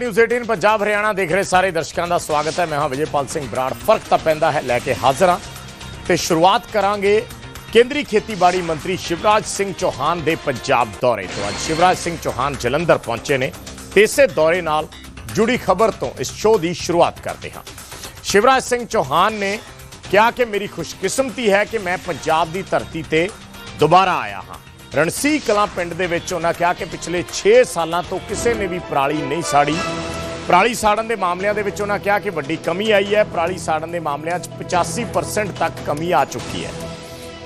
News 18 Punjab, Haryana ਦੇਖ ਰਹੇ ਸਾਰੇ ਦਰਸ਼ਕਾਂ ਦਾ ਸਵਾਗਤ ਹੈ। ਮੈਂ ਹਾਂ ਵਿਜੇਪਾਲ ਸਿੰਘ ਬਰਾੜ। ਫ਼ਰਕ ਤਾਂ ਪੈਂਦਾ ਹੈ, ਲੈ ਕੇ ਹਾਜ਼ਰ ਹਾਂ। ਤੇ ਸ਼ੁਰੂਆਤ ਕਰਾਂਗੇ ਕੇਂਦਰੀ ਖੇਤੀਬਾੜੀ ਮੰਤਰੀ ਸ਼ਿਵਰਾਜ ਸਿੰਘ ਚੌਹਾਨ ਦੇ ਪੰਜਾਬ ਦੌਰੇ ਤੋਂ। ਅੱਜ ਸ਼ਿਵਰਾਜ ਸਿੰਘ ਚੌਹਾਨ ਜਲੰਧਰ ਪਹੁੰਚੇ ਨੇ। ਤੇ ਇਸੇ ਦੌਰੇ ਨਾਲ ਜੁੜੀ ਖਬਰ ਤੋਂ ਇਸ ਸ਼ੋਅ ਦੀ ਸ਼ੁਰੂਆਤ ਕਰਦੇ ਹਾਂ। ਸ਼ਿਵਰਾਜ ਸਿੰਘ ਚੌਹਾਨ ਨੇ ਕਿਹਾ ਕਿ ਮੇਰੀ ਖੁਸ਼ਕਿਸਮਤੀ ਹੈ ਕਿ ਮੈਂ ਪੰਜਾਬ ਦੀ ਧਰਤੀ ਤੇ ਦੁਬਾਰਾ ਆਇਆ ਹਾਂ। ਰਣਸੀ ਕਲਾਂ ਪਿੰਡ ਦੇ ਵਿੱਚ ਉਹਨਾਂ ਕਿਹਾ ਕਿ ਪਿਛਲੇ 6 ਸਾਲਾਂ ਤੋਂ ਕਿਸੇ ਨੇ ਵੀ ਪਰਾਲੀ ਨਹੀਂ ਸਾੜੀ। ਪਰਾਲੀ ਸਾੜਨ ਦੇ ਮਾਮਲਿਆਂ ਦੇ ਵਿੱਚ ਉਹਨਾਂ ਕਿਹਾ ਕਿ ਵੱਡੀ ਕਮੀ ਆਈ ਹੈ। ਪਰਾਲੀ ਸਾੜਨ ਦੇ ਮਾਮਲਿਆਂ 'ਚ 85% ਤੱਕ ਕਮੀ ਆ ਚੁੱਕੀ ਹੈ।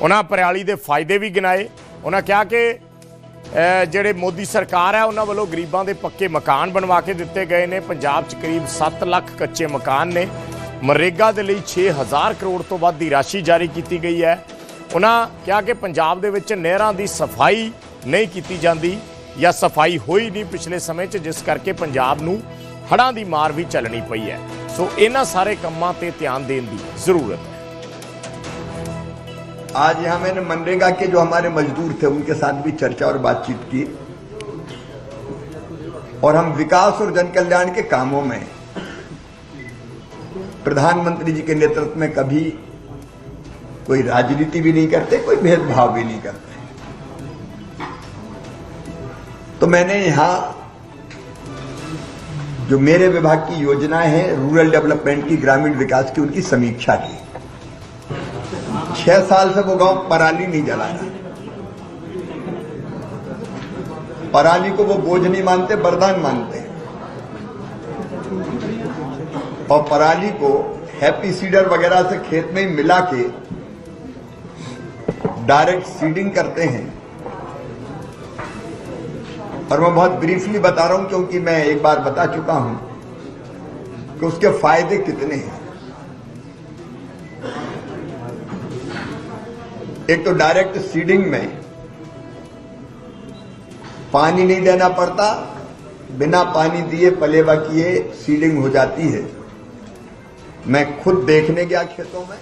ਉਹਨਾਂ ਪਰਾਲੀ ਦੇ ਫਾਇਦੇ ਵੀ ਗਿਣਾਏ। ਉਹਨਾਂ ਕਿਹਾ ਕਿ ਜਿਹੜੇ ਮੋਦੀ ਸਰਕਾਰ ਹੈ, ਉਹਨਾਂ ਵੱਲੋਂ ਗਰੀਬਾਂ ਦੇ ਪੱਕੇ ਮਕਾਨ ਬਣਵਾ ਕੇ ਦਿੱਤੇ ਗਏ ਨੇ। ਪੰਜਾਬ 'ਚ ਕਰੀਬ 7 ਲੱਖ ਕੱਚੇ ਮਕਾਨ ਨੇ। ਮਨਰੇਗਾ ਦੇ ਲਈ 6000 ਕਰੋੜ ਤੋਂ ਵੱਧ ਦੀ ਰਾਸ਼ੀ ਜਾਰੀ ਕੀਤੀ ਗਈ ਹੈ। ਉਹਨਾਂ ਕਿਹਾ ਕਿ ਪੰਜਾਬ ਦੇ ਵਿੱਚ ਨਹਿਰਾਂ ਦੀ ਸਫਾਈ ਨਹੀਂ ਕੀਤੀ ਜਾਂਦੀ ਜਾਂ ਸਫਾਈ ਹੋਈ ਨਹੀਂ ਪਿਛਲੇ ਸਮੇਂ 'ਚ ਜਿਸ ਕਰਕੇ ਪੰਜਾਬ ਨੂੰ ਹੜ੍ਹਾਂ ਦੀ ਮਾਰ ਵੀ ਚੱਲਣੀ ਪਈ ਹੈ ਸੋ ਇਹਨਾਂ ਸਾਰੇ ਕੰਮਾਂ ਤੇ ਧਿਆਨ ਦੇਣ ਦੀ ਜ਼ਰੂਰਤ ਹੈ आज यहाँ मैंने मनरेगा के जो हमारे मजदूर थे उनके साथ भी चर्चा और बातचीत की और हम विकास और जन कल्याण के कामों में प्रधानमंत्री जी के नेतृत्व में कभी कोई राजनीति भी नहीं करते, कोई भेदभाव भी नहीं करते। तो मैंने यहाँ जो मेरे विभाग की योजनाएँ हैं, रूरल डेवलपमेंट की, ग्रामीण विकास की, उनकी समीक्षा की। छह साल से वो गाँव पराली नहीं जला रहा। पराली को वो बोझ नहीं मानते, वरदान मानते। और पराली को हैप्पी सीडर वगैरह से खेत में मिला के डायरेक्ट सीडिंग करते हैं। और मैं बहुत ब्रीफली बता रहा हूँ, क्योंकि मैं एक बार बता चुका हूँ कि उसके फ़ायदे कितने हैं। एक तो डायरेक्ट सीडिंग में पानी नहीं देना पड़ता, बिना पानी दिए पलेवा किए सीडिंग हो जाती है। मैं खुद देखने गया खेतों में।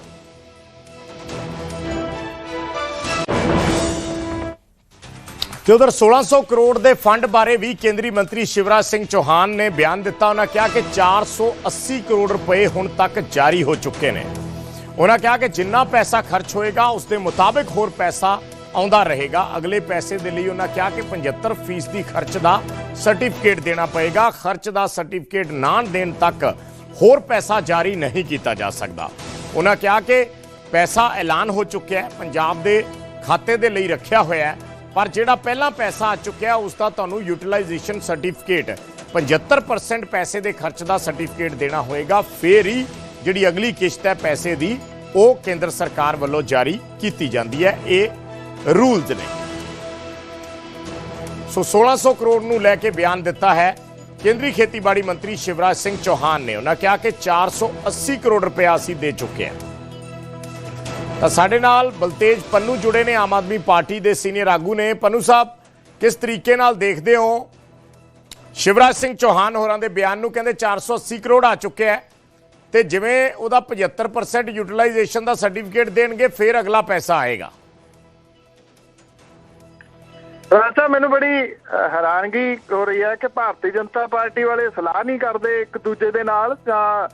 ਤੇ ਉਧਰ 1600 ਕਰੋੜ ਦੇ ਫੰਡ ਬਾਰੇ ਵੀ ਕੇਂਦਰੀ ਮੰਤਰੀ ਸ਼ਿਵਰਾਜ ਸਿੰਘ ਚੌਹਾਨ ਨੇ ਬਿਆਨ ਦਿੱਤਾ। ਉਹਨਾਂ ਕਿਹਾ ਕਿ 480 ਕਰੋੜ ਰੁਪਏ ਹੁਣ ਤੱਕ ਜਾਰੀ ਹੋ ਚੁੱਕੇ ਨੇ। ਉਹਨਾਂ ਕਿਹਾ ਕਿ ਜਿੰਨਾ ਪੈਸਾ ਖਰਚ ਹੋਏਗਾ, ਉਸ ਦੇ ਮੁਤਾਬਕ ਹੋਰ ਪੈਸਾ ਆਉਂਦਾ ਰਹੇਗਾ। ਅਗਲੇ ਪੈਸੇ ਦੇ ਲਈ ਉਹਨਾਂ ਕਿਹਾ ਕਿ 75% ਦੀ ਖਰਚ ਦਾ ਸਰਟੀਫਿਕੇਟ ਦੇਣਾ ਪਏਗਾ। ਖਰਚ ਦਾ ਸਰਟੀਫਿਕੇਟ ਨਾ ਦੇਣ ਤੱਕ ਹੋਰ ਪੈਸਾ ਜਾਰੀ ਨਹੀਂ ਕੀਤਾ ਜਾ ਸਕਦਾ। ਉਹਨਾਂ ਕਿਹਾ ਕਿ ਪੈਸਾ ਐਲਾਨ ਹੋ ਚੁੱਕਿਆ ਹੈ। ਪੰਜਾਬ ਦੇ ਖਾਤੇ ਦੇ ਲਈ ਰੱਖਿਆ ਹੋਇਆ ਹੈ। ਪਰ ਜਿਹੜਾ ਪਹਿਲਾਂ ਪੈਸਾ ਆ ਚੁੱਕਿਆ, ਉਸ ਦਾ ਤੁਹਾਨੂੰ ਯੂਟਿਲਾਈਜੇਸ਼ਨ ਸਰਟੀਫਿਕੇਟ 75% ਪੈਸੇ ਦੇ ਖਰਚ ਦਾ ਸਰਟੀਫਿਕੇਟ ਦੇਣਾ ਹੋਏਗਾ। ਫੇਰ ਹੀ ਜਿਹੜੀ ਅਗਲੀ ਕਿਸ਼ਤ ਹੈ ਪੈਸੇ ਦੀ, ਉਹ ਕੇਂਦਰ ਸਰਕਾਰ ਵੱਲੋਂ ਜਾਰੀ ਕੀਤੀ ਜਾਂਦੀ ਹੈ। ਇਹ ਰੂਲਸ ਨੇ। ਸੋ 1600 ਕਰੋੜ ਨੂੰ ਲੈ ਕੇ ਬਿਆਨ ਦਿੱਤਾ ਹੈ। ਕੇਂਦਰੀ ਖੇਤੀਬਾੜੀ ਮੰਤਰੀ ਸ਼ਿਵਰਾਜ ਸਿੰਘ ਚੌਹਾਨ ਨੇ ਉਹਨਾਂ ਕਿਹਾ ਕਿ 480 ਕਰੋੜ ਰੁਪਏ ਅਸੀਂ ਦੇ ਚੁੱਕੇ ਹਾਂ। ਸਾਡੇ ਨਾਲ ਬਲਤੇਜ ਪੰਨੂ ਜੁੜੇ ਨੇ, ਆਮ ਆਦਮੀ ਪਾਰਟੀ ਦੇ ਸੀਨੀਅਰ ਆਗੂ ਨੇ। ਪੰਨੂ ਸਾਹਿਬ, ਕਿਸ ਤਰੀਕੇ ਨਾਲ ਦੇਖਦੇ ਹੋ? ਸ਼ਿਵਰਾਜ ਸਿੰਘ ਚੌਹਾਨ ਹੋਰਾਂ ਦੇ ਬਿਆਨ ਨੂੰ ਕਹਿੰਦੇ 480 ਕਰੋੜ ਆ ਚੁੱਕਿਆ ਤੇ ਜਿਵੇਂ ਉਹਦਾ 75% ਯੂਟਿਲਾਈਜੇਸ਼ਨ ਦਾ ਸਰਟੀਫਿਕੇਟ ਦੇਣਗੇ, ਫਿਰ ਅਗਲਾ ਪੈਸਾ ਆਏਗਾ। ਰਾਜਾ ਮੈਨੂੰ ਬੜੀ ਹੈਰਾਨਗੀ ਹੋ ਰਹੀ ਹੈ ਕਿ ਭਾਰਤੀ ਜਨਤਾ ਪਾਰਟੀ ਵਾਲੇ ਸਲਾਹ ਨਹੀਂ ਕਰਦੇ ਇੱਕ ਦੂਜੇ ਦੇ ਨਾਲ, ਜਾਂ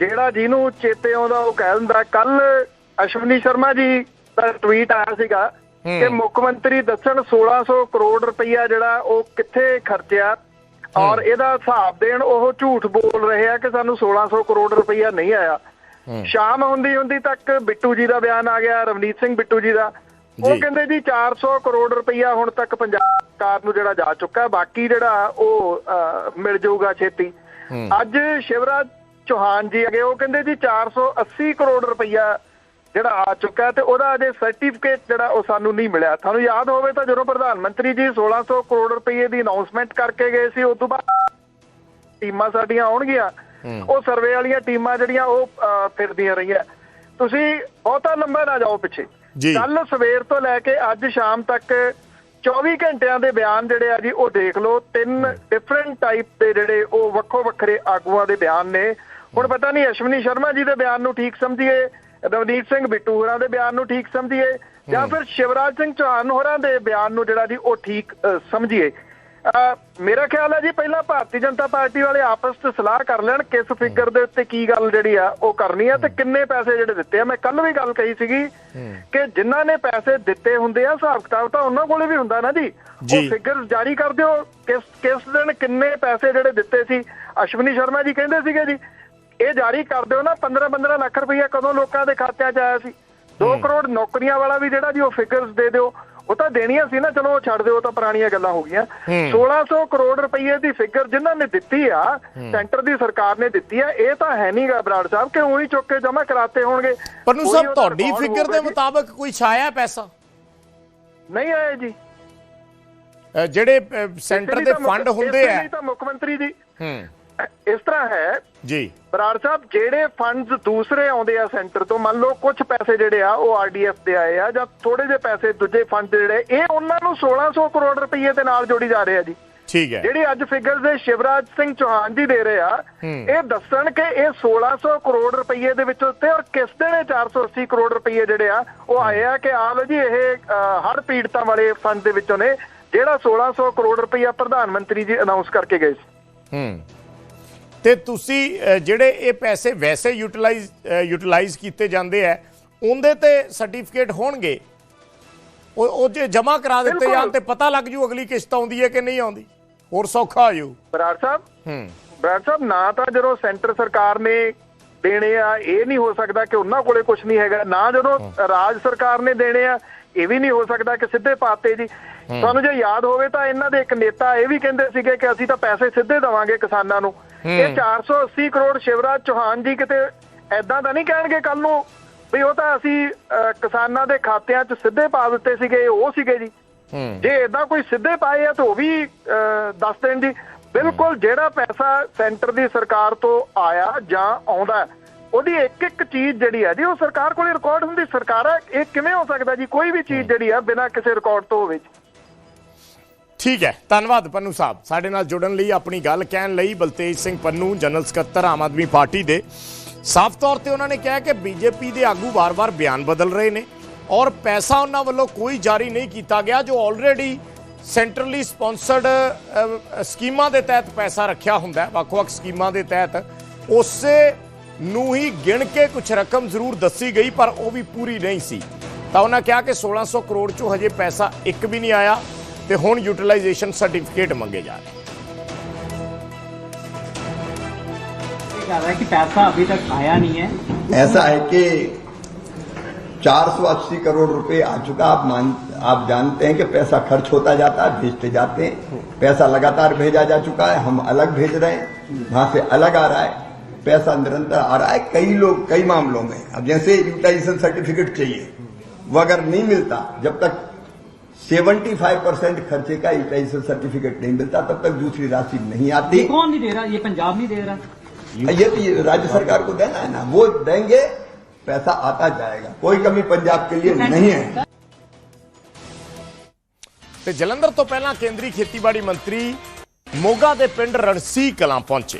ਜਿਹੜਾ ਜਿਹਨੂੰ ਚੇਤੇ ਆਉਂਦਾ ਉਹ ਕਹਿ ਦਿੰਦਾ ਕੱਲ ਅਸ਼ਵਨੀ ਸ਼ਰਮਾ ਜੀ ਦਾ ਟਵੀਟ ਆਇਆ ਸੀਗਾ ਕਿ ਮੁੱਖ ਮੰਤਰੀ ਦੱਸਣ 1600 ਕਰੋੜ ਰੁਪਈਆ ਜਿਹੜਾ ਉਹ ਕਿੱਥੇ ਖਰਚਿਆ ਔਰ ਇਹਦਾ ਹਿਸਾਬ ਦੇਣ ਉਹ ਝੂਠ ਬੋਲ ਰਹੇ ਆ ਕਿ ਸਾਨੂੰ 1600 ਕਰੋੜ ਰੁਪਈਆ ਨਹੀਂ ਆਇਆ। ਸ਼ਾਮ ਹੁੰਦੀ ਹੁੰਦੀ ਤੱਕ ਬਿੱਟੂ ਜੀ ਦਾ ਬਿਆਨ ਆ ਗਿਆ ਰਵਨੀਤ ਸਿੰਘ ਬਿੱਟੂ ਜੀ ਦਾ। ਉਹ। ਕਹਿੰਦੇ ਜੀ 400 ਕਰੋੜ ਰੁਪਈਆ ਹੁਣ ਤੱਕ ਪੰਜਾਬ ਸਰਕਾਰ ਨੂੰ ਜਿਹੜਾ ਜਾ ਚੁੱਕਾ ਹੈ, ਬਾਕੀ ਜਿਹੜਾ ਉਹ ਮਿਲ ਜਾਊਗਾ ਛੇਤੀ। ਅੱਜ ਸ਼ਿਵਰਾਜ ਚੌਹਾਨ ਜੀ ਅਗੇ ਉਹ ਕਹਿੰਦੇ ਜੀ 480 ਕਰੋੜ ਰੁਪਈਆ ਜਿਹੜਾ ਆ ਚੁੱਕਾ ਹੈ ਤੇ ਉਹਦਾ ਅਜੇ ਸਰਟੀਫਿਕੇਟ ਜਿਹੜਾ ਉਹ ਸਾਨੂੰ ਨਹੀਂ ਮਿਲਿਆ। ਤੁਹਾਨੂੰ ਯਾਦ ਹੋਵੇ ਤਾਂ ਜਦੋਂ ਪ੍ਰਧਾਨ ਮੰਤਰੀ ਜੀ 1600 ਕਰੋੜ ਰੁਪਏ ਦੀ ਅਨਾਉਂਸਮੈਂਟ ਕਰਕੇ ਗਏ ਸੀ ਉਸ ਤੋਂ ਬਾਅਦ ਟੀਮਾਂ ਸਾਡੀਆਂ ਆਉਣਗੀਆਂ। ਉਹ ਸਰਵੇ ਵਾਲੀਆਂ ਟੀਮਾਂ ਜਿਹੜੀਆਂ ਉਹ ਫਿਰਦੀਆਂ ਰਹੀਆਂ। ਤੁਸੀਂ ਬਹੁਤਾ ਲੰਬਾ ਨਾ ਜਾਓ ਪਿੱਛੇ। ਕੱਲ ਸਵੇਰ ਤੋਂ ਲੈ ਕੇ ਅੱਜ ਸ਼ਾਮ ਤੱਕ 24 ਘੰਟਿਆਂ ਦੇ ਬਿਆਨ ਜਿਹੜੇ ਆ ਜੀ ਉਹ ਦੇਖ ਲਓ। ਤਿੰਨ ਡਿਫਰੈਂਟ ਟਾਈਪ ਦੇ ਜਿਹੜੇ ਉਹ ਵੱਖੋ ਵੱਖਰੇ ਆਗੂਆਂ ਦੇ ਬਿਆਨ ਨੇ। ਹੁਣ ਪਤਾ ਨਹੀਂ ਅਸ਼ਵਨੀ ਸ਼ਰਮਾ ਜੀ ਦੇ ਬਿਆਨ ਨੂੰ ਠੀਕ ਸਮਝੀਏ ਰਵਨੀਤ ਸਿੰਘ ਬਿੱਟੂ ਹੋਰਾਂ ਦੇ ਬਿਆਨ ਨੂੰ ਠੀਕ ਸਮਝੀਏ ਜਾਂ ਫਿਰ ਸ਼ਿਵਰਾਜ ਸਿੰਘ ਚੌਹਾਨ ਹੋਰਾਂ ਦੇ ਬਿਆਨ ਨੂੰ ਜਿਹੜਾ ਜੀ ਉਹ ਠੀਕ ਸਮਝੀਏ। ਮੇਰਾ ਖਿਆਲ ਹੈ ਜੀ ਪਹਿਲਾਂ ਭਾਰਤੀ ਜਨਤਾ ਪਾਰਟੀ ਵਾਲੇ ਆਪਸ ਵਿੱਚ ਸਲਾਹ ਕਰ ਲੈਣ ਕਿਸ ਫਿਗਰ ਦੇ ਉੱਤੇ ਕੀ ਗੱਲ ਜਿਹੜੀ ਆ ਉਹ ਕਰਨੀ ਆ ਤੇ ਕਿੰਨੇ ਪੈਸੇ ਜਿਹੜੇ ਦਿੱਤੇ ਆ। ਮੈਂ ਕੱਲ ਵੀ ਗੱਲ ਕਹੀ ਸੀਗੀ ਕਿ ਜਿਨ੍ਹਾਂ ਨੇ ਪੈਸੇ ਦਿੱਤੇ ਹੁੰਦੇ ਆ ਹਿਸਾਬ ਕਿਤਾਬ ਤਾਂ ਉਹਨਾਂ ਕੋਲੇ ਵੀ ਹੁੰਦਾ ਨਾ ਜੀ। ਜੀ। ਉਹ ਫਿਗਰ ਜਾਰੀ ਕਰ ਦਿਓ ਕਿਸ ਕਿਸ ਦਿਨ ਕਿੰਨੇ ਪੈਸੇ ਜਿਹੜੇ ਦਿੱਤੇ ਸੀ। ਅਸ਼ਵਨੀ ਸ਼ਰਮਾ ਜੀ ਕਹਿੰਦੇ ਸੀਗੇ ਜੀ ਇਹ ਜਾਰੀ ਕਰ ਦਿਓ ਨਾ 15 15 ਲੱਖ ਰੁਪਈਆ ਕਦੋਂ ਲੋਕਾਂ ਦੇ ਖਾਤਿਆਂ 'ਚ ਆਇਆ ਸੀ? 2 ਕਰੋੜ ਨੌਕਰੀਆਂ ਵਾਲਾ ਵੀ ਜਿਹੜਾ ਜੀ ਉਹ ਫਿਗਰਸ ਦੇ ਦਿਓ। ਉਹ ਤਾਂ ਦੇਣੀਆਂ ਸੀ ਨਾ ਚਲੋ ਉਹ ਛੱਡ ਦਿਓ ਤਾਂ ਪੁਰਾਣੀਆਂ ਗੱਲਾਂ ਹੋ ਗਈਆਂ। 1600 ਕਰੋੜ ਰੁਪਏ ਦੀ ਫਿਗਰ ਜਿਨ੍ਹਾਂ ਨੇ ਦਿੱਤੀ ਆ ਸੈਂਟਰ ਦੀ ਸਰਕਾਰ ਨੇ ਦਿੱਤੀ ਆ ਇਹ ਤਾਂ ਹੈ ਨਹੀਂਗਾ ਬਰਾੜ ਸਾਹਿਬ ਕਿ ਉਹੀ ਚੁੱਕ ਕੇ ਜਮ੍ਹਾਂ ਕਰਾਤੇ ਹੋਣਗੇ। ਉਹੀ ਸਾਹਿਬ ਉਹਦਾ ਤੁਹਾਡੀ ਫਿਗਰ ਦੇ। ਮੁਤਾਬਕ ਕੋਈ ਛਾਇਆ ਪੈਸਾ? ਨਹੀਂ ਆਏ ਜੀ। ਜਿਹੜੇ ਸੈਂਟਰ ਦੇ ਫੰਡ ਹੁੰਦੇ ਆ। ਤਾਂ ਮੁੱਖ ਮੰਤਰੀ ਜੀ। ਹੂੰ। ਇਸ ਤਰ੍ਹਾਂ ਹੈ ਜੀ। ਬਰਾੜ ਸਾਹਿਬ ਜਿਹੜੇ ਫੰਡਸ ਦੂਸਰੇ ਆਉਂਦੇ ਆ ਸੈਂਟਰ ਤੋਂ ਮੰਨ ਲਓ ਕੁਝ ਪੈਸੇ ਜਿਹੜੇ ਆ ਉਹ ਆਰਡੀਐਫ ਦੇ ਆਏ ਆ ਜਾਂ ਥੋੜੇ ਜਿਹੇ ਪੈਸੇ ਦੂਜੇ ਫੰਡ ਜਿਹੜੇ ਇਹ ਉਹਨਾਂ ਨੂੰ 1600 ਕਰੋੜ ਰੁਪਏ ਦੇ ਨਾਲ ਜੋੜੀ ਜਾ ਰਹੇ ਆ ਜੀ। ਠੀਕ ਹੈ। ਜਿਹੜੀ ਅੱਜ ਫਿਗਰਸ ਦੇ ਸ਼ਿਵਰਾਜ ਸਿੰਘ ਚੌਹਾਨ ਜੀ ਦੇ ਰਹੇ ਆ ਇਹ ਦੱਸਣ ਕਿ ਇਹ 1600 ਕਰੋੜ ਰੁਪਏ ਦੇ ਵਿੱਚੋਂ ਤੇ ਔਰ ਕਿਸ ਦੇ ਨੇ 480 ਕਰੋੜ ਰੁਪਏ ਜਿਹੜੇ ਆ ਉਹ ਆਏ ਆ ਕਿ ਆ ਲਓ ਜੀ ਇਹ ਹੜ ਪੀੜਤਾਂ ਵਾਲੇ ਫੰਡ ਦੇ ਵਿੱਚੋਂ ਨੇ ਜਿਹੜਾ 1600 ਕਰੋੜ ਰੁਪਇਆ ਪ੍ਰਧਾਨ ਮੰਤਰੀ ਜੀ ਅਨਾਉਂਸ ਕਰਕੇ ਗਏ ਸੀ। ਹੂੰ। ਤੇ ਤੁਸੀਂ ਜਿਹੜੇ ਇਹ ਪੈਸੇ ਵੈਸੇ ਯੂਟਿਲਾਈਜ਼ ਯੂਟਿਲਾਈਜ਼ ਕੀਤੇ ਜਾਂਦੇ ਆ ਉਹਦੇ ਤੇ ਸਰਟੀਫਿਕੇਟ ਹੋਣਗੇ? ਉਹ ਉਹ ਜੇ ਜਮ੍ਹਾਂ ਕਰਾ ਦਿੱਤੇ। ਜਾਣ ਤੇ ਪਤਾ ਲੱਗ ਜੂ ਅਗਲੀ ਕਿਸ਼ਤ ਆਉਂਦੀ ਹੈ ਕਿ ਨਹੀਂ ਆਉਂਦੀ। ਹੋਰ ਸੌਖਾ ਹੋ ਜੂ। ਬਰਾੜ ਸਾਹਿਬ? ਹੂੰ। ਬਰਾੜ ਸਾਹਿਬ ਨਾ ਤਾਂ ਜਦੋਂ ਸੈਂਟਰ ਸਰਕਾਰ ਨੇ ਦੇਣੇ ਆ ਇਹ ਨਹੀਂ ਹੋ ਸਕਦਾ ਕਿ ਉਹਨਾਂ ਕੋਲੇ ਕੁਝ ਨਹੀਂ ਹੈਗਾ। ਨਾ ਜਦੋਂ ਰਾਜ ਸਰਕਾਰ ਨੇ ਦੇਣੇ ਆ ਇਹ ਵੀ ਨਹੀਂ ਹੋ ਸਕਦਾ ਕਿ ਸਿੱਧੇ ਪਾਤੇ ਜੀ। ਤੁਹਾਨੂੰ ਜੇ ਯਾਦ ਹੋਵੇ ਤਾਂ ਇਹਨਾਂ ਦੇ ਇੱਕ ਨੇਤਾ ਇਹ ਵੀ ਕਹਿੰਦੇ ਸੀਗੇ ਕਿ ਅਸੀਂ ਤਾਂ ਪੈਸੇ ਸਿੱਧੇ ਦੇਵਾਂਗੇ ਕਿਸਾਨਾਂ ਨੂੰ। ਇਹ 480 ਕਰੋੜ ਸ਼ਿਵਰਾਜ ਚੌਹਾਨ ਜੀ ਕਿਤੇ ਐਦਾਂ ਤਾਂ ਨਹੀਂ ਕਹਿਣਗੇ ਕੱਲ ਨੂੰ ਵੀ ਉਹ ਤਾਂ ਅਸੀਂ ਕਿਸਾਨਾਂ ਦੇ ਖਾਤਿਆਂ 'ਚ ਸਿੱਧੇ ਪਾ ਦਿੱਤੇ ਸੀਗੇ ਉਹ ਸੀਗੇ ਜੀ। ਜੇ ਇਦਾਂ ਕੋਈ ਸਿੱਧੇ ਪਾਏ ਆ ਤਾਂ ਉਹ ਵੀ ਦੱਸ ਦੇਣ ਜੀ। ਬਿਲਕੁਲ ਜਿਹੜਾ ਪੈਸਾ ਸੈਂਟਰ ਦੀ ਸਰਕਾਰ ਤੋਂ ਆਇਆ ਜਾਂ ਆਉਂਦਾ ਉਹਦੀ ਇੱਕ ਇੱਕ ਚੀਜ਼ ਜਿਹੜੀ ਹੈ ਜੀ ਉਹ ਸਰਕਾਰ ਕੋਲੇ ਰਿਕਾਰਡ ਹੁੰਦੀ ਸਰਕਾਰ ਇਹ ਕਿਵੇਂ ਹੋ ਸਕਦਾ ਜੀ? ਕੋਈ ਵੀ ਚੀਜ਼ ਜਿਹੜੀ ਆ ਬਿਨਾਂ ਕਿਸੇ ਰਿਕਾਰਡ ਤੋਂ ਹੋਵੇ ਜੀ। ਠੀਕ ਹੈ, ਧੰਨਵਾਦ ਪੰਨੂ ਸਾਹਿਬ। ਸਾਡੇ ਨਾਲ ਜੁੜਨ ਲਈ, ਆਪਣੀ ਗੱਲ ਕਹਿਣ ਲਈ ਬਲਤੇਜ ਸਿੰਘ ਪੰਨੂ, ਜਨਰਲ ਸਕੱਤਰ ਆਮ ਆਦਮੀ ਪਾਰਟੀ ਦੇ। ਸਾਫ਼ ਤੌਰ ਤੇ ਉਹਨਾਂ ਨੇ ਕਿਹਾ ਕਿ ਬੀਜੇਪੀ ਦੇ ਆਗੂ ਵਾਰ-ਵਾਰ ਬਿਆਨ ਬਦਲ ਰਹੇ ਨੇ ਔਰ ਪੈਸਾ ਉਹਨਾਂ ਵੱਲੋਂ ਕੋਈ ਜਾਰੀ ਨਹੀਂ ਕੀਤਾ ਗਿਆ, ਜੋ ਆਲਰੇਡੀ ਸੈਂਟਰਲੀ ਸਪਾਂਸਰਡ ਸਕੀਮਾਂ ਦੇ ਤਹਿਤ ਪੈਸਾ ਰੱਖਿਆ ਹੁੰਦਾ ਹੈ। ਵੱਖ-ਵੱਖ ਸਕੀਮਾਂ ਦੇ ਤਹਿਤ ਉਸੇ ਨੂੰ ਹੀ ਗਿਣ ਕੇ ਕੁਝ ਰਕਮ ਜ਼ਰੂਰ ਦੱਸੀ ਗਈ, ਪਰ ਉਹ ਵੀ ਪੂਰੀ ਨਹੀਂ ਸੀ। ਤਾਂ ਉਹਨਾਂ ਕਿਹਾ ਕਿ 1600 ਕਰੋੜ ਚੋਂ ਹਜੇ ਪੈਸਾ ਇੱਕ ਵੀ ਨਹੀਂ ਆਇਆ। ਤੇ ਹੁਣ ਯੂਟਿਲਾਈਜੇਸ਼ਨ ਸਰਟੀਫਿਕੇਟ ਮੰਗੇ ਜਾ ਰਹੇ कह रहा है कि पैसा अभी तक आया नहीं है ऐसा है कि 480 करोड़ रुपए आ चुका आप मान आप जानते हैं कि पैसा खर्च होता जाता है भेजते जाते हैं पैसा लगातार भेजा जा चुका है हम अलग भेज रहे हैं वहां से अलग आ रहा है पैसा निरंतर आ रहा है कई लोग कई मामलों में अब जैसे यूटिलाइजेशन सर्टिफिकेट चाहिए वो अगर नहीं मिलता जब तक 75 परसेंट खर्चे का यूटिलाइजेशन सर्टिफिकेट नहीं मिलता तब तक दूसरी राशि नहीं आती ये कौन नहीं दे रहा ये पंजाब नहीं दे रहा ये तो ये राज्य सरकार को देना है ना वो देंगे पैसा आता जाएगा कोई कमी पंजाब के लिए नहीं है ਤੇ ਜਲੰਧਰ ਤੋਂ ਪਹਿਲਾਂ ਕੇਂਦਰੀ ਖੇਤੀਬਾੜੀ ਮੰਤਰੀ ਮੋਗਾ ਦੇ ਪਿੰਡ ਰਣਸੀ ਕਲਾਂ ਪਹੁੰਚੇ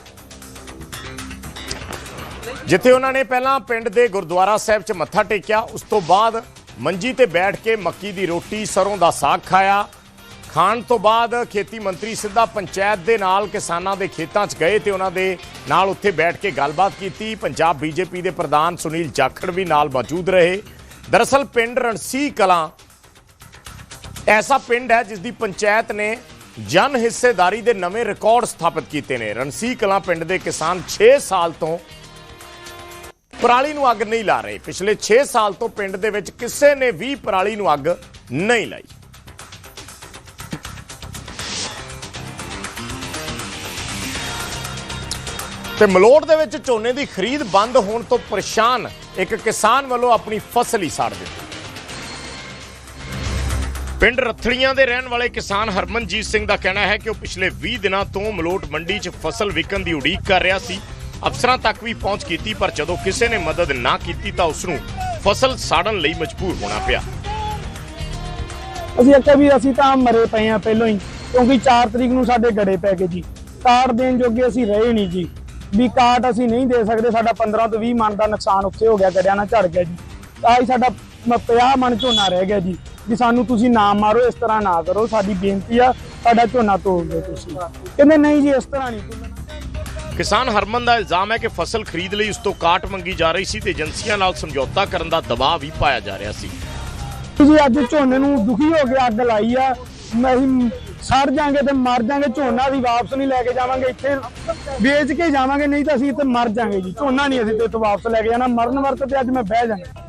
ਜਿੱਥੇ ਉਹਨਾਂ ਨੇ ਪਹਿਲਾਂ ਪਿੰਡ ਦੇ ਗੁਰਦੁਆਰਾ ਸਾਹਿਬ 'ਚ ਮੱਥਾ ਟੇਕਿਆ ਉਸ ਤੋਂ ਬਾਅਦ ਮੰਜੀ ਤੇ ਬੈਠ ਕੇ ਮੱਕੀ ਦੀ ਰੋਟੀ ਸਰੋਂ ਦਾ ਸਾਗ ਖਾਇਆ। ਖਾਣ ਤੋਂ ਬਾਅਦ ਖੇਤੀ ਮੰਤਰੀ ਸਿੱਧਾ ਪੰਚਾਇਤ ਦੇ ਨਾਲ ਕਿਸਾਨਾਂ ਦੇ ਖੇਤਾਂ 'ਚ ਗਏ ਤੇ ਉਹਨਾਂ ਦੇ ਨਾਲ ਉੱਥੇ ਬੈਠ ਕੇ ਗੱਲਬਾਤ ਕੀਤੀ। ਪੰਜਾਬ ਬੀਜੇਪੀ ਦੇ ਪ੍ਰਧਾਨ ਸੁਨੀਲ ਜਾਖੜ ਵੀ ਨਾਲ ਮੌਜੂਦ ਰਹੇ। ਦਰਅਸਲ ਪਿੰਡ ਰਣਸੀ ਕਲਾਂ ਐਸਾ ਪਿੰਡ ਹੈ ਜਿਸ ਦੀ ਪੰਚਾਇਤ ਨੇ ਜਨ ਹਿੱਸੇਦਾਰੀ ਦੇ ਨਵੇਂ ਰਿਕਾਰਡ ਸਥਾਪਿਤ ਕੀਤੇ ਨੇ। ਰਣਸੀ ਕਲਾਂ ਪਿੰਡ ਦੇ ਕਿਸਾਨ 6 ਸਾਲ ਤੋਂ ਪਰਾਲੀ ਨੂੰ ਅੱਗ ਨਹੀਂ ਲਾ ਰਹੇ। ਪਿਛਲੇ 6 ਸਾਲ ਤੋਂ ਪਿੰਡ ਦੇ ਵਿੱਚ ਕਿਸੇ ਨੇ ਵੀ ਪਰਾਲੀ ਨੂੰ ਅੱਗ ਨਹੀਂ ਲਾਈ। ਤੇ ਮਲੋਟ ਦੇ ਵਿੱਚ ਝੋਨੇ ਦੀ ਖਰੀਦ ਬੰਦ ਹੋਣ ਤੋਂ ਪਰੇਸ਼ਾਨ ਇੱਕ ਕਿਸਾਨ ਵੱਲੋਂ ਆਪਣੀ ਫਸਲ ਹੀ ਸਾੜ ਦਿੱਤੀ। ਪਿੰਡ ਰਥੜੀਆਂ ਦੇ ਰਹਿਣ ਵਾਲੇ ਕਿਸਾਨ ਹਰਮਨਜੀਤ ਸਿੰਘ ਦਾ ਕਹਿਣਾ ਹੈ ਕਿ ਉਹ ਪਿਛਲੇ 20 ਦਿਨਾਂ ਤੋਂ ਮਲੋਟ ਮੰਡੀ 'ਚ ਫਸਲ ਵਿਕਣ ਦੀ ਉਡੀਕ ਕਰ ਰਿਹਾ ਸੀ। ਅਫਸਰਾਂ ਤੱਕ ਵੀ ਪਹੁੰਚ ਕੀਤੀ, ਪਰ ਜਦੋਂ ਕਿਸੇ ਨੇ ਮਦਦ ਨਾ ਕੀਤੀ ਤਾਂ ਉਸ ਨੂੰ ਫਸਲ ਸਾੜਨ ਲਈ ਮਜਬੂਰ ਹੋਣਾ ਪਿਆ। ਅਸੀਂ ਆਖਿਆ ਵੀ ਅਸੀਂ ਤਾਂ ਮਰੇ ਪਏ ਆ ਪਹਿਲਾਂ ਹੀ, ਕਿਉਂਕਿ 4 ਤਰੀਕ ਨੂੰ ਸਾਡੇ ਗੜੇ ਪੈ ਗਏ ਜੀ। ਕਾਰਡ ਦੇਣ ਜੋਗੇ ਅਸੀਂ ਰਹੇ ਨਹੀਂ ਜੀ। ਵੀ ਕਾਰਡ ਅਸੀਂ ਨਹੀਂ ਦੇ ਸਕਦੇ, ਸਾਡਾ 15 ਤੋਂ 20 ਮਨ ਦਾ ਨੁਕਸਾਨ ਉੱਥੇ ਹੋ ਗਿਆ ਗੜਿਆਂ ਨਾਲ ਝੜ ਗਿਆ ਜੀ। ਤਾਂ ਸਾਡਾ 50 ਮਨ ਝੋਨਾ ਰਹਿ ਗਿਆ ਜੀ। ਵੀ ਸਾਨੂੰ ਤੁਸੀਂ ਨਾ ਮਾਰੋ, ਇਸ ਤਰ੍ਹਾਂ ਨਾ ਕਰੋ, ਸਾਡੀ ਬੇਨਤੀ ਆ, ਸਾਡਾ ਝੋਨਾ ਤੋੜ ਦਿਓ ਤੁਸੀਂ। ਕਹਿੰਦੇ ਨਹੀਂ ਜੀ, ਇਸ ਤਰ੍ਹਾਂ ਨਹੀਂ। ਤੋੜਨਾ ਕਿਸਾਨ ਹਰਮਨ ਦਾ ਇਲਜ਼ਾਮ ਹੈ ਕਿ ਫਸਲ ਖਰੀਦ ਲਈ ਉਸ ਤੋਂ ਕਾਟ ਮੰਗੀ ਜਾ ਰਹੀ ਸੀ ਤੇ ਏਜੰਸੀਆਂ ਨਾਲ ਸਮਝੌਤਾ ਕਰਨ ਦਾ ਦਬਾਅ ਵੀ ਪਾਇਆ ਜਾ ਰਿਹਾ ਸੀ। ਜੀ ਅੱਜ ਝੋਨੇ ਨੂੰ ਦੁਖੀ ਹੋ ਕੇ ਅੱਗ ਲਾਈ ਆ। ਅਸੀਂ ਸੜ ਜਾਾਂਗੇ ਤੇ ਮਰ ਜਾਾਂਗੇ ਝੋਨਾ ਦੀ ਵਾਪਸ ਨਹੀਂ ਲੈ ਕੇ ਜਾਵਾਂਗੇ ਇੱਥੇ ਵੇਚ ਕੇ ਜਾਵਾਂਗੇ ਨਹੀਂ ਤਾਂ ਅਸੀਂ ਇੱਥੇ ਮਰ ਜਾਾਂਗੇ ਜੀ। ਝੋਨਾ ਨਹੀਂ ਅਸੀਂ ਤੇ ਇੱਥੋਂ ਵਾਪਸ ਲੈ ਕੇ ਜਾਣਾ। ਮਰਨ ਵਰਤ ਤੇ ਅੱਜ ਮੈਂ ਬਹਿ ਜਾਣਾ।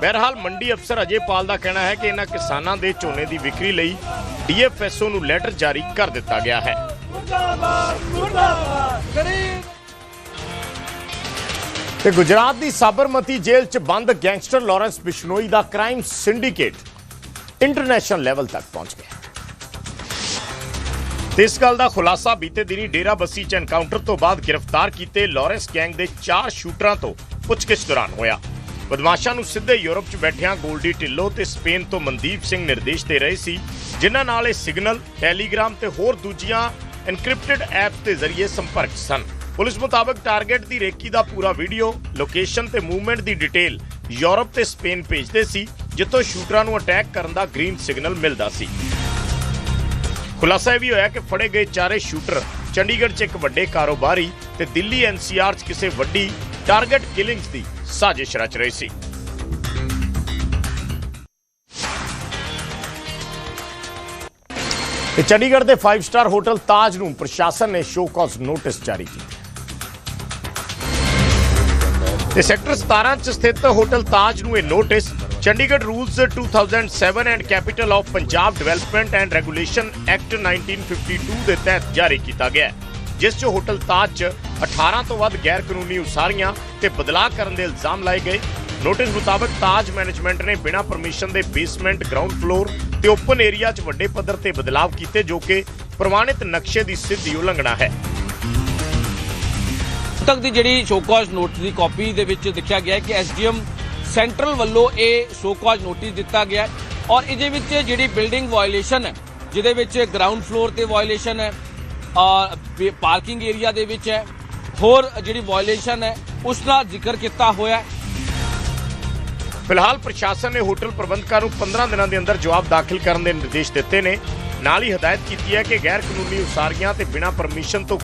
ਬਹਰਹਾਲ ਮੰਡੀ ਅਫਸਰ ਅਜੇ ਪਾਲ ਦਾ ਕਹਿਣਾ ਹੈ ਕਿ ਇਹਨਾਂ ਕਿਸਾਨਾਂ ਦੇ ਝੋਨੇ ਦੀ ਵਿਕਰੀ ਲਈ ਡੀਐਫਐਸਓ ਨੂੰ ਲੈਟਰ ਜਾਰੀ ਕਰ ਦਿੱਤਾ ਗਿਆ ਹੈ। ਤੇ ਗੁਜਰਾਤ ਦੀ ਸਾਬਰਮਤੀ ਜੇਲ੍ਹ 'ਚ ਬੰਦ ਗੈਂਗਸਟਰ ਲਾਰੈਂਸ ਬਿਸ਼ਨੋਈ ਦਾ ਕ੍ਰਾਈਮ ਸਿੰਡੀਕੇਟ ਇੰਟਰਨੈਸ਼ਨਲ ਲੈਵਲ ਤੱਕ ਪਹੁੰਚ ਗਿਆ। ਤੇ ਇਸ ਗੱਲ ਦਾ ਖੁਲਾਸਾ ਬੀਤੇ ਦਿਨੀ ਡੇਰਾ ਬੱਸੀ 'ਚ ਐਨਕਾਊਂਟਰ ਤੋਂ ਬਾਅਦ ਗ੍ਰਿਫਤਾਰ ਕੀਤੇ ਲਾਰੈਂਸ ਗੈਂਗ ਦੇ ਚਾਰ ਸ਼ੂਟਰਾਂ ਤੋਂ ਪੁੱਛਗਿੱਛ ਦੌਰਾਨ ਹੋਇਆ। ਬਦਮਾਸ਼ਾਂ ਨੂੰ ਸਿੱਧੇ ਯੂਰਪ 'ਚ ਬੈਠਿਆਂ ਗੋਲਡੀ ਢਿੱਲੋਂ ਤੇ ਸਪੇਨ ਤੋਂ ਮਨਦੀਪ ਸਿੰਘ ਨਿਰਦੇਸ਼ ਦੇ ਰਹੇ ਸੀ, ਜਿਨ੍ਹਾਂ ਨਾਲ ਇਹ ਸਿਗਨਲ, ਟੈਲੀਗ੍ਰਾਮ ਤੇ ਹੋਰ ਦੂਜੀਆਂ ਐਨਕ੍ਰਿਪਟਡ ਐਪਸ ਦੇ ਜ਼ਰੀਏ ਸੰਪਰਕ ਸਨ। ਪੁਲਿਸ ਮੁਤਾਬਕ ਟਾਰਗੇਟ ਦੀ ਰੇਕੀ ਦਾ ਪੂਰਾ ਵੀਡੀਓ ਲੋਕੇਸ਼ਨ ਤੇ ਮੂਵਮੈਂਟ ਦੀ ਡਿਟੇਲ ਯੂਰਪ ਤੇ ਸਪੇਨ ਭੇਜਦੇ ਸੀ, ਜਿੱਥੋਂ ਸ਼ੂਟਰਾਂ ਨੂੰ ਅਟੈਕ ਕਰਨ ਦਾ ਗ੍ਰੀਨ ਸਿਗਨਲ ਮਿਲਦਾ ਸੀ। ਖੁਲਾਸਾ ਇਹ ਵੀ ਹੋਇਆ ਕਿ ਫੜੇ ਗਏ ਚਾਰੇ ਸ਼ੂਟਰ ਚੰਡੀਗੜ੍ਹ 'ਚ ਇੱਕ ਵੱਡੇ ਕਾਰੋਬਾਰੀ ਤੇ ਦਿੱਲੀ ਐਨਸੀਆਰ 'ਚ ਕਿਸੇ ਵੱਡੀ ਟਾਰਗੇਟ ਕਿਲਿੰਗਸ ਦੀ ਸਾਜ਼ਿਸ਼ ਰਚ ਰਹੇ ਸੀ। ਤੇ ਚੰਡੀਗੜ੍ਹ ਦੇ 5 ਸਟਾਰ ਹੋਟਲ ਤਾਜ ਨੂੰ ਪ੍ਰਸ਼ਾਸਨ ਨੇ ਸ਼ੋਅ ਕਾਜ਼ ਨੋਟਿਸ ਜਾਰੀ ਕੀਤਾ। ਤੇ ਸੈਕਟਰ 17 ਚ ਸਥਿਤ ਹੋਟਲ ਤਾਜ ਨੂੰ ਇਹ notice Chandigarh rules 2007 and capital of Punjab development and regulation act 1952 ਦੇ ਤਹਿਤ ਜਾਰੀ ਕੀਤਾ ਗਿਆ ਜਿਸ 'ਚ ਹੋਟਲ ਤਾਜ 'ਚ 18 ਤੋਂ ਵੱਧ ਗੈਰ ਕਾਨੂੰਨੀ ਉਸਾਰੀਆਂ ਤੇ ਬਦਲਾਅ ਕਰਨ ਦੇ ਇਲਜ਼ਾਮ ਲਾਏ ਗਏ। ਨੋਟਿਸ ਮੁਤਾਬਕ ਤਾਜ ਮੈਨੇਜਮੈਂਟ ਨੇ ਬਿਨਾਂ ਪਰਮਿਸ਼ਨ ਦੇ ਬੇਸਮੈਂਟ ਗਰਾਊਂਡ ਫਲੋਰ ਤੇ ਓਪਨ ਏਰੀਆ 'ਚ ਵੱਡੇ ਪੱਧਰ ਤੇ ਬਦਲਾਅ ਕੀਤੇ ਜੋ ਕਿ ਪ੍ਰਮਾਣਿਤ ਨਕਸ਼ੇ ਦੀ ਸਿੱਧੀ ਉਲੰਘਣਾ ਹੈ। ਤੱਕ ਦੀ ਜਿਹੜੀ ਸ਼ੋਕਾਜ਼ ਨੋਟਿਸ ਦੀ ਕਾਪੀ ਦੇ ਵਿੱਚ ਲਿਖਿਆ ਗਿਆ ਹੈ ਕਿ ਐਸਡੀਐਮ ਸੈਂਟਰਲ ਵੱਲੋਂ ਇਹ ਸ਼ੋਕਾਜ਼ ਨੋਟਿਸ ਦਿੱਤਾ ਗਿਆ ਔਰ ਇਹਦੇ ਵਿੱਚ ਜਿਹੜੀ ਬਿਲਡਿੰਗ ਵਾਇਓਲੇਸ਼ਨ ਹੈ, ਜਿਹਦੇ ਵਿੱਚ ਗਰਾਊਂਡ ਫਲੋਰ ਤੇ ਵਾਇਲੇਸ਼ਨ ਹੈ ਔਰ ਪਾਰਕਿੰਗ ਏਰੀਆ ਦੇ ਵਿੱਚ ਹੈ, ਹੋਰ ਜਿਹੜੀ ਵਾਇਲੇਸ਼ਨ ਹੈ, ਉਸ ਦਾ ਜ਼ਿਕਰ ਕੀਤਾ ਹੋਇਆ ਫਿਲਹਾਲ ਪ੍ਰਸ਼ਾਸਨ ਨੇ ਹੋਟਲ ਪ੍ਰਬੰਧਕਾਂ ਨੂੰ 15 ਦਿਨਾਂ ਦੇ ਅੰਦਰ ਜਵਾਬ ਦਾਖਲ ਕਰਨ ਦੇ ਨਿਰਦੇਸ਼ ਦਿੱਤੇ ਨੇ। ਨਾਲ ਹੀ ਹਦਾਇਤ ਕੀਤੀ ਹੈ ਕਿ ਗੈਰ ਕਾਨੂੰਨੀ ਉਸਾਰੀਆਂ ਤੇ ਬਿਨਾਂ ਪਰਮਿਸ਼ਨ ਤੋਂ